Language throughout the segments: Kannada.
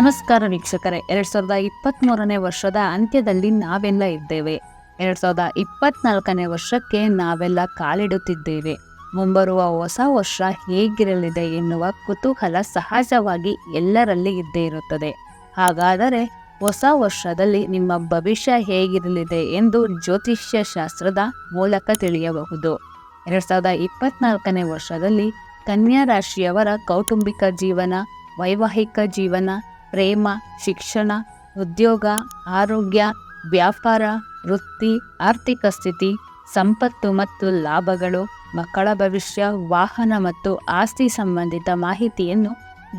ನಮಸ್ಕಾರ ವೀಕ್ಷಕರೇ. ಎರಡ್ ಸಾವಿರದ ಇಪ್ಪತ್ತ್ ಮೂರನೇ ವರ್ಷದ ಅಂತ್ಯದಲ್ಲಿ ನಾವೆಲ್ಲ ಇದ್ದೇವೆ. ಎರಡ್ ಸಾವಿರದ ಇಪ್ಪತ್ನಾಲ್ಕನೇ ವರ್ಷಕ್ಕೆ ನಾವೆಲ್ಲ ಕಾಲಿಡುತ್ತಿದ್ದೇವೆ. ಮುಂಬರುವ ಹೊಸ ವರ್ಷ ಹೇಗಿರಲಿದೆ ಎನ್ನುವ ಕುತೂಹಲ ಸಹಜವಾಗಿ ಎಲ್ಲರಲ್ಲಿ ಇದ್ದೇ ಇರುತ್ತದೆ. ಹಾಗಾದರೆ ಹೊಸ ವರ್ಷದಲ್ಲಿ ನಿಮ್ಮ ಭವಿಷ್ಯ ಹೇಗಿರಲಿದೆ ಎಂದು ಜ್ಯೋತಿಷ್ಯ ಶಾಸ್ತ್ರದ ಮೂಲಕ ತಿಳಿಯಬಹುದು. ಎರಡ್ ಸಾವಿರದ ಇಪ್ಪತ್ನಾಲ್ಕನೇ ವರ್ಷದಲ್ಲಿ ಕನ್ಯಾ ರಾಶಿಯವರ ಕೌಟುಂಬಿಕ ಜೀವನ, ವೈವಾಹಿಕ ಜೀವನ ಪ್ರೇಮ, ಶಿಕ್ಷಣ, ಉದ್ಯೋಗ, ಆರೋಗ್ಯ, ವ್ಯಾಪಾರ, ವೃತ್ತಿ, ಆರ್ಥಿಕ ಸ್ಥಿತಿ, ಸಂಪತ್ತು ಮತ್ತು ಲಾಭಗಳು, ಮಕ್ಕಳ ಭವಿಷ್ಯ, ವಾಹನ ಮತ್ತು ಆಸ್ತಿ ಸಂಬಂಧಿತ ಮಾಹಿತಿಯನ್ನು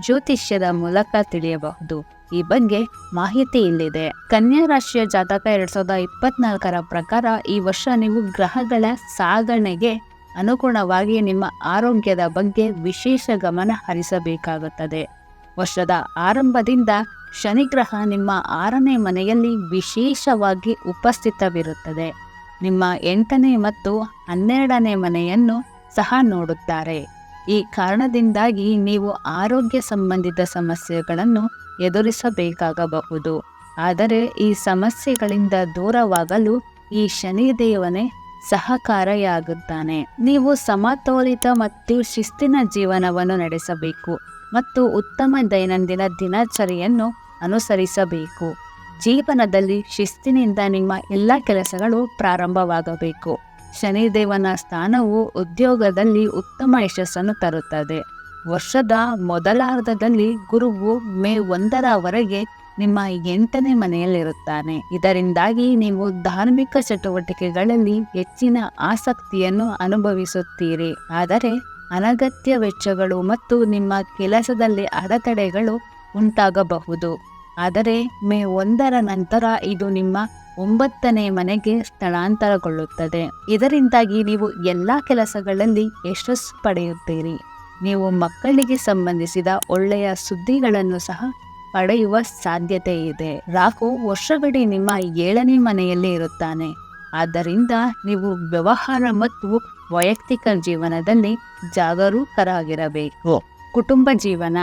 ಜ್ಯೋತಿಷ್ಯದ ಮೂಲಕ ತಿಳಿಯಬಹುದು. ಈ ಬಗ್ಗೆ ಮಾಹಿತಿ ಇಲ್ಲಿದೆ. ಕನ್ಯಾ ರಾಶಿಯ ಜಾತಕ ಎರಡ್ ಸಾವಿರದ ಇಪ್ಪತ್ನಾಲ್ಕರ ಪ್ರಕಾರ ಈ ವರ್ಷ ನೀವು ಗ್ರಹಗಳ ಸಾಗಣೆಗೆ ಅನುಗುಣವಾಗಿ ನಿಮ್ಮ ಆರೋಗ್ಯದ ಬಗ್ಗೆ ವಿಶೇಷ ಗಮನ ಹರಿಸಬೇಕಾಗುತ್ತದೆ. ವರ್ಷದ ಆರಂಭದಿಂದ ಶನಿಗ್ರಹ ನಿಮ್ಮ ಆರನೇ ಮನೆಯಲ್ಲಿ ವಿಶೇಷವಾಗಿ ಉಪಸ್ಥಿತವಿರುತ್ತದೆ. ನಿಮ್ಮ ಎಂಟನೇ ಮತ್ತು ಹನ್ನೆರಡನೇ ಮನೆಯನ್ನು ಸಹ ನೋಡುತ್ತಾರೆ. ಈ ಕಾರಣದಿಂದಾಗಿ ನೀವು ಆರೋಗ್ಯ ಸಂಬಂಧಿತ ಸಮಸ್ಯೆಗಳನ್ನು ಎದುರಿಸಬೇಕಾಗಬಹುದು. ಆದರೆ ಈ ಸಮಸ್ಯೆಗಳಿಂದ ದೂರವಾಗಲು ಈ ಶನಿದೇವನೇ ಸಹಕಾರಿಯಾಗುತ್ತಾನೆ. ನೀವು ಸಮತೋಲಿತ ಮತ್ತು ಶಿಸ್ತಿನ ಜೀವನವನ್ನು ನಡೆಸಬೇಕು ಮತ್ತು ಉತ್ತಮ ದೈನಂದಿನ ದಿನಚರಿಯನ್ನು ಅನುಸರಿಸಬೇಕು. ಜೀವನದಲ್ಲಿ ಶಿಸ್ತಿನಿಂದ ನಿಮ್ಮ ಎಲ್ಲ ಕೆಲಸಗಳು ಪ್ರಾರಂಭವಾಗಬೇಕು. ಶನಿದೇವನ ಸ್ಥಾನವು ಉದ್ಯೋಗದಲ್ಲಿ ಉತ್ತಮ ಯಶಸ್ಸನ್ನು ತರುತ್ತದೆ. ವರ್ಷದ ಮೊದಲಾರ್ಧದಲ್ಲಿ ಗುರುವು ಮೇ ಒಂದರವರೆಗೆ ನಿಮ್ಮ ಎಂಟನೇ ಮನೆಯಲ್ಲಿರುತ್ತಾನೆ. ಇದರಿಂದಾಗಿ ನೀವು ಧಾರ್ಮಿಕ ಚಟುವಟಿಕೆಗಳಲ್ಲಿ ಹೆಚ್ಚಿನ ಆಸಕ್ತಿಯನ್ನು ಅನುಭವಿಸುತ್ತೀರಿ. ಆದರೆ ಅನಗತ್ಯ ವೆಚ್ಚಗಳು ಮತ್ತು ನಿಮ್ಮ ಕೆಲಸದಲ್ಲಿ ಅಡೆತಡೆಗಳು ಉಂಟಾಗಬಹುದು. ಆದರೆ ಮೇ ಒಂದರ ನಂತರ ಇದು ನಿಮ್ಮ ಒಂಬತ್ತನೇ ಮನೆಗೆ ಸ್ಥಳಾಂತರಗೊಳ್ಳುತ್ತದೆ. ಇದರಿಂದಾಗಿ ನೀವು ಎಲ್ಲ ಕೆಲಸಗಳಲ್ಲಿ ಯಶಸ್ಸು ಪಡೆಯುತ್ತೀರಿ. ನೀವು ಮಕ್ಕಳಿಗೆ ಸಂಬಂಧಿಸಿದ ಒಳ್ಳೆಯ ಸುದ್ದಿಗಳನ್ನು ಸಹ ಪಡೆಯುವ ಸಾಧ್ಯತೆ ಇದೆ. ರಾಹು ವರ್ಷವಿಡೀ ನಿಮ್ಮ ಏಳನೇ ಮನೆಯಲ್ಲಿ ಇರುತ್ತಾನೆ. ಆದ್ದರಿಂದ ನೀವು ವ್ಯವಹಾರ ಮತ್ತು ವೈಯಕ್ತಿಕ ಜೀವನದಲ್ಲಿ ಜಾಗರೂಕರಾಗಿರಬೇಕು. ಕುಟುಂಬ ಜೀವನ.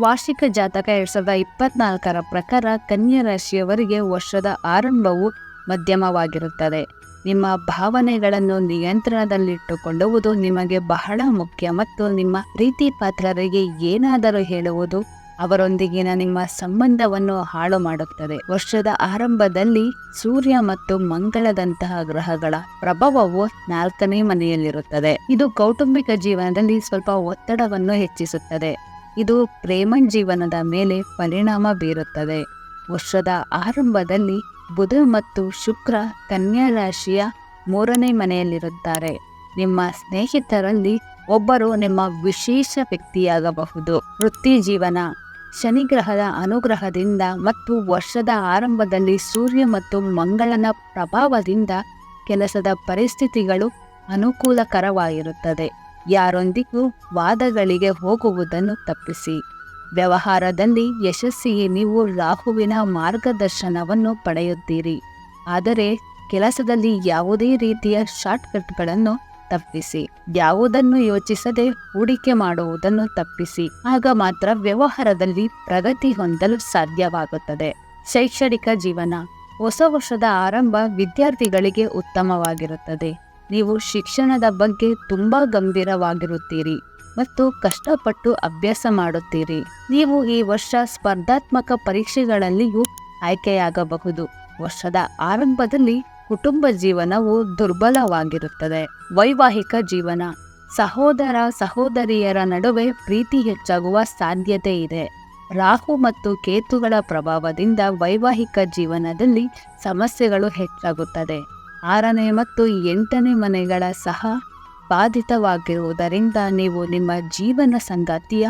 ವಾರ್ಷಿಕ ಜಾತಕ ಎರಡ್ ಸಾವಿರದ ಇಪ್ಪತ್ನಾಲ್ಕರ ಪ್ರಕಾರ ಕನ್ಯಾ ರಾಶಿಯವರಿಗೆ ವರ್ಷದ ಆರಂಭವು ಮಧ್ಯಮವಾಗಿರುತ್ತದೆ. ನಿಮ್ಮ ಭಾವನೆಗಳನ್ನು ನಿಯಂತ್ರಣದಲ್ಲಿಟ್ಟುಕೊಳ್ಳುವುದು ನಿಮಗೆ ಬಹಳ ಮುಖ್ಯ ಮತ್ತು ನಿಮ್ಮ ಪ್ರೀತಿ ಪಾತ್ರರಿಗೆ ಏನಾದರೂ ಹೇಳುವುದು ಅವರೊಂದಿಗಿನ ನಿಮ್ಮ ಸಂಬಂಧವನ್ನು ಹಾಳು ಮಾಡುತ್ತದೆ. ವರ್ಷದ ಆರಂಭದಲ್ಲಿ ಸೂರ್ಯ ಮತ್ತು ಮಂಗಳದಂತಹ ಗ್ರಹಗಳ ಪ್ರಭಾವವು ನಾಲ್ಕನೇ ಮನೆಯಲ್ಲಿರುತ್ತದೆ. ಇದು ಕೌಟುಂಬಿಕ ಜೀವನದಲ್ಲಿ ಸ್ವಲ್ಪ ಒತ್ತಡವನ್ನು ಹೆಚ್ಚಿಸುತ್ತದೆ. ಇದು ಪ್ರೇಮ ಜೀವನದ ಮೇಲೆ ಪರಿಣಾಮ ಬೀರುತ್ತದೆ. ವರ್ಷದ ಆರಂಭದಲ್ಲಿ ಬುಧ ಮತ್ತು ಶುಕ್ರ ಕನ್ಯಾ ರಾಶಿಯ ಮೂರನೇ ಮನೆಯಲ್ಲಿರುತ್ತಾರೆ. ನಿಮ್ಮ ಸ್ನೇಹಿತರಲ್ಲಿ ಒಬ್ಬರು ನಿಮ್ಮ ವಿಶೇಷ ವ್ಯಕ್ತಿಯಾಗಬಹುದು. ವೃತ್ತಿ ಜೀವನ ಶನಿಗ್ರಹದ ಅನುಗ್ರಹದಿಂದ ಮತ್ತು ವರ್ಷದ ಆರಂಭದಲ್ಲಿ ಸೂರ್ಯ ಮತ್ತು ಮಂಗಳನ ಪ್ರಭಾವದಿಂದ ಕೆಲಸದ ಪರಿಸ್ಥಿತಿಗಳು ಅನುಕೂಲಕರವಾಗಿರುತ್ತದೆ. ಯಾರೊಂದಿಗೂ ವಾದಗಳಿಗೆ ಹೋಗುವುದನ್ನು ತಪ್ಪಿಸಿ. ವ್ಯವಹಾರದಲ್ಲಿ ಯಶಸ್ಸಿಗೆ ನೀವು ರಾಹುವಿನ ಮಾರ್ಗದರ್ಶನವನ್ನು ಪಡೆಯುತ್ತೀರಿ. ಆದರೆ ಕೆಲಸದಲ್ಲಿ ಯಾವುದೇ ರೀತಿಯ ಶಾರ್ಟ್ಕಟ್ಗಳನ್ನು ತಪ್ಪಿಸಿ. ಯಾವುದನ್ನು ಯೋಚಿಸದೆ ಹೂಡಿಕೆ ಮಾಡುವುದನ್ನು ತಪ್ಪಿಸಿ. ಆಗ ಮಾತ್ರ ವ್ಯವಹಾರದಲ್ಲಿ ಪ್ರಗತಿ ಹೊಂದಲು ಸಾಧ್ಯವಾಗುತ್ತದೆ. ಶೈಕ್ಷಣಿಕ ಜೀವನ ಹೊಸ ವರ್ಷದ ಆರಂಭ ವಿದ್ಯಾರ್ಥಿಗಳಿಗೆ ಉತ್ತಮವಾಗಿರುತ್ತದೆ. ನೀವು ಶಿಕ್ಷಣದ ಬಗ್ಗೆ ತುಂಬಾ ಗಂಭೀರವಾಗಿರುತ್ತೀರಿ ಮತ್ತು ಕಷ್ಟಪಟ್ಟು ಅಭ್ಯಾಸ ಮಾಡುತ್ತೀರಿ. ನೀವು ಈ ವರ್ಷ ಸ್ಪರ್ಧಾತ್ಮಕ ಪರೀಕ್ಷೆಗಳಲ್ಲಿಯೂ ಆಯ್ಕೆಯಾಗಬಹುದು. ವರ್ಷದ ಆರಂಭದಲ್ಲಿ ಕುಟುಂಬ ಜೀವನವು ದುರ್ಬಲವಾಗಿರುತ್ತದೆ. ವೈವಾಹಿಕ ಜೀವನ. ಸಹೋದರ ಸಹೋದರಿಯರ ನಡುವೆ ಪ್ರೀತಿ ಹೆಚ್ಚಾಗುವ ಸಾಧ್ಯತೆ ಇದೆ. ರಾಹು ಮತ್ತು ಕೇತುಗಳ ಪ್ರಭಾವದಿಂದ ವೈವಾಹಿಕ ಜೀವನದಲ್ಲಿ ಸಮಸ್ಯೆಗಳು ಹೆಚ್ಚಾಗುತ್ತದೆ. ಆರನೇ ಮತ್ತು ಎಂಟನೇ ಮನೆಗಳ ಸಹ ಬಾಧಿತವಾಗಿರುವುದರಿಂದ ನೀವು ನಿಮ್ಮ ಜೀವನ ಸಂಗಾತಿಯ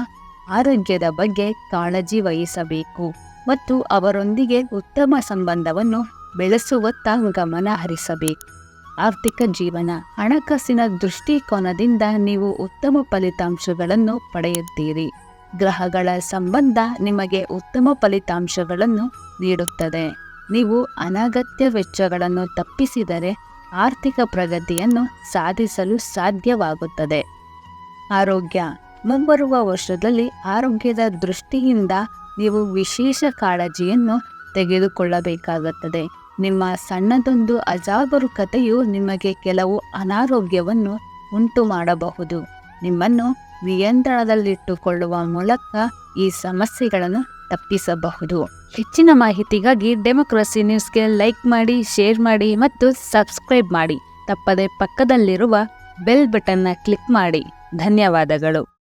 ಆರೋಗ್ಯದ ಬಗ್ಗೆ ಕಾಳಜಿ ವಹಿಸಬೇಕು ಮತ್ತು ಅವರೊಂದಿಗೆ ಉತ್ತಮ ಸಂಬಂಧವನ್ನು ಬೆಳೆಸುವತ್ತ ಗಮನ ಹರಿಸಬೇಕು. ಆರ್ಥಿಕ ಜೀವನ ಹಣಕಾಸಿನ ದೃಷ್ಟಿಕೋನದಿಂದ ನೀವು ಉತ್ತಮ ಫಲಿತಾಂಶಗಳನ್ನು ಪಡೆಯುತ್ತೀರಿ. ಗ್ರಹಗಳ ಸಂಬಂಧ ನಿಮಗೆ ಉತ್ತಮ ಫಲಿತಾಂಶಗಳನ್ನು ನೀಡುತ್ತದೆ. ನೀವು ಅನಗತ್ಯ ವೆಚ್ಚಗಳನ್ನು ತಪ್ಪಿಸಿದರೆ ಆರ್ಥಿಕ ಪ್ರಗತಿಯನ್ನು ಸಾಧಿಸಲು ಸಾಧ್ಯವಾಗುತ್ತದೆ. ಆರೋಗ್ಯ. ಮುಂಬರುವ ವರ್ಷದಲ್ಲಿ ಆರೋಗ್ಯದ ದೃಷ್ಟಿಯಿಂದ ನೀವು ವಿಶೇಷ ಕಾಳಜಿಯನ್ನು ತೆಗೆದುಕೊಳ್ಳಬೇಕಾಗುತ್ತದೆ. ನಿಮ್ಮ ಸಣ್ಣದೊಂದು ಅಜಾಗರೂಕತೆಯು ನಿಮಗೆ ಕೆಲವು ಅನಾರೋಗ್ಯವನ್ನು ಉಂಟು ಮಾಡಬಹುದು ನಿಮ್ಮನ್ನು ನಿಯಂತ್ರಣದಲ್ಲಿಟ್ಟುಕೊಳ್ಳುವ ಮೂಲಕ ಈ ಸಮಸ್ಯೆಗಳನ್ನು ತಪ್ಪಿಸಬಹುದು. ಹೆಚ್ಚಿನ ಮಾಹಿತಿಗಾಗಿ ಡೆಮೋಕ್ರಸಿ ನ್ಯೂಸ್ಗೆ ಲೈಕ್ ಮಾಡಿ, ಶೇರ್ ಮಾಡಿ ಮತ್ತು ಸಬ್ಸ್ಕ್ರೈಬ್ ಮಾಡಿ. ತಪ್ಪದೆ ಪಕ್ಕದಲ್ಲಿರುವ ಬೆಲ್ ಬಟನ್ನ ಕ್ಲಿಕ್ ಮಾಡಿ. ಧನ್ಯವಾದಗಳು.